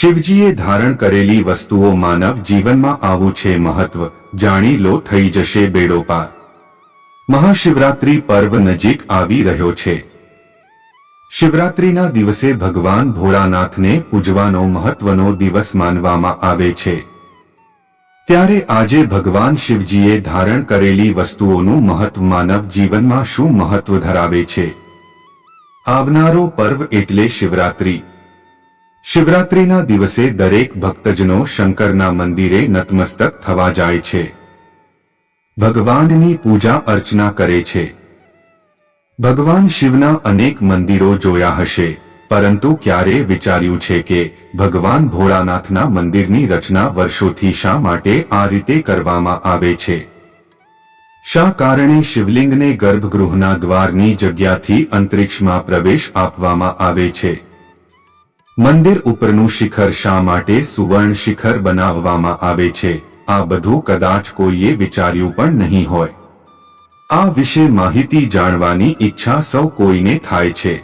શિવજીએ ધારણ કરેલી વસ્તુઓ માનવ જીવનમાં આવું છે મહત્વ, જાણી લો થઈ જશે બેડો પાર. મહાશિવરાત્રી પર્વ નજીક આવી રહ્યો છે. શિવરાત્રીના દિવસે ભગવાન ભોળાનાથને પૂજવાનો મહત્વનો દિવસ માનવામાં આવે છે. ત્યારે આજે ભગવાન શિવજીએ ધારણ કરેલી વસ્તુઓનું મહત્વ માનવ જીવનમાં શું મહત્વ ધરાવે છે? આવનારો પર્વ એટલે શિવરાત્રી. શિવરાત્રીના દિવસે દરેક ભક્તજનો શંકરના મંદિરે નતમસ્તક થવા જાય છે. ભગવાનની પૂજા અર્ચના કરે છે. ભગવાન શિવના અનેક મંદિરો જોયા હશે, પરંતુ ક્યારે વિચાર્યું છે કે ભગવાન ભોળાનાથના મંદિરની રચના વર્ષોથી શા માટે આ રીતે કરવામાં આવે છે? શા કારણે શિવલિંગને ગર્ભગૃહના દ્વારની જગ્યાથી અંતરિક્ષમાં પ્રવેશ આપવામાં આવે છે? મંદિર ઉપરનું શિખર શા માટે સુવર્ણ શિખર બનાવવામાં આવે છે? આ બધું કદાચ કોઈએ વિચાર્યું પણ નહીં હોય. આ વિશે માહિતી જાણવાની ઈચ્છા સૌ કોઈને થાય છે.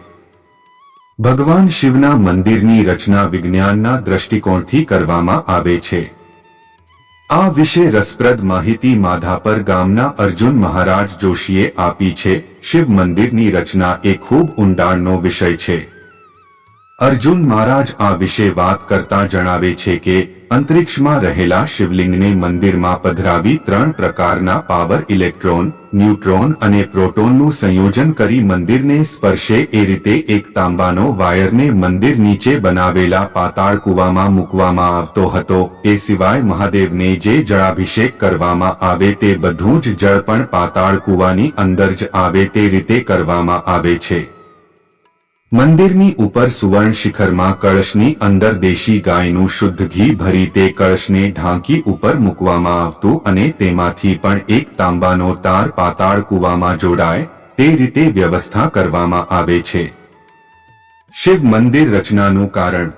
ભગવાન શિવના મંદિરની રચના વિજ્ઞાનના દ્રષ્ટિકોણથી કરવામાં આવે છે. આ વિશે રસપ્રદ માહિતી માધાપર ગામના અર્જુન મહારાજ જોશીએ આપી છે. શિવ મંદિરની રચના એ ખૂબ ઊંડાણનો વિષય છે. અર્જુન મહારાજ આ વિશે વાત કરતા જણાવે છે કે, અંતરિક્ષમાં રહેલા શિવલિંગને મંદિરમાં પધરાવી ત્રણ પ્રકારના પાવર ઇલેક્ટ્રોન, ન્યુટ્રોન અને પ્રોટોનનું સંયોજન કરી મંદિરને સ્પર્શે એ રીતે એક તાંબાનો વાયરને મંદિર નીચે બનાવેલા પાતાળ કૂવામાં મૂકવામાં આવતો હતો. એ સિવાય મહાદેવને જે જળાભિષેક કરવામાં આવે તે બધું જ જળ પણ પાતાળ કૂવાની અંદર જ આવે તે રીતે કરવામાં આવે છે. મંદિરની ઉપર સુવર્ણ શિખરમાં કળશની અંદર દેશી ગાયનું શુદ્ધ ઘી ભરી તે કળશને ઢાંકી ઉપર મૂકવામાં આવતું અને તેમાંથી પણ એક તાંબાનો તાર પાતાળ કૂવામાં જોડાય, તે રીતે વ્યવસ્થા કરવામાં આવે છે. શિવ મંદિર રચનાનું કારણ.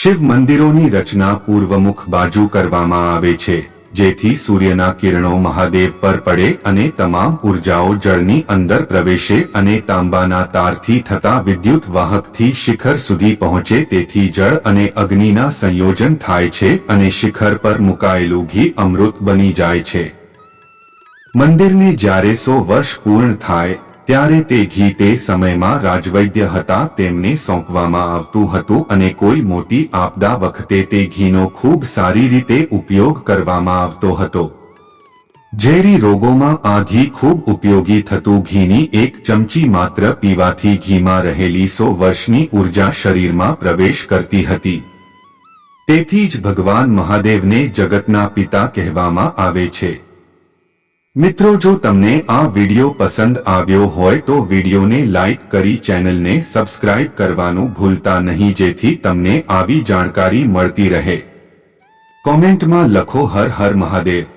શિવ મંદિરોની રચના પૂર્વમુખ બાજુ કરવામાં આવે છે. જેથી સૂર્યના કિરણો મહાદેવ પર પડે અને તમામ ઉર્જાઓ જળની અંદર પ્રવેશે અને તાંબાના તારથી થતા વિદ્યુત વાહકથી શિખર સુધી પહોંચે તેથી જળ અને અગ્નિના સંયોજન થાય છે અને શિખર પર મુકાયેલું ઘી અમૃત બની જાય છે. મંદિરને જ્યારે સો વર્ષ પૂર્ણ થાય ત્યારે તે ઘી તે સમયમાં રાજવૈદ્ય હતા તેમને સોંપવામાં આવતું હતું અને કોઈ મોટી આપદા વખતે તે ઘીનો ખૂબ સારી રીતે ઉપયોગ કરવામાં આવતો હતો. ઝેરી રોગોમાં આ ઘી ખૂબ ઉપયોગી થતું ઘીની એક ચમચી માત્ર પીવાથી ઘીમાં રહેલી સો વર્ષની ઊર્જા શરીરમાં પ્રવેશ કરતી હતી. તેથી જ ભગવાન મહાદેવને જગતના પિતા કહેવામાં આવે છે. મિત્રો, જો તમને આ વિડિયો પસંદ આવ્યો હોય તો વિડિયોને લાઇક કરી ચેનલને સબસ્ક્રાઇબ કરવાનું ભૂલતા નહીં, જેથી તમને આવી જાણકારી મળતી રહે. કોમેન્ટમાં લખો હર હર મહાદેવ.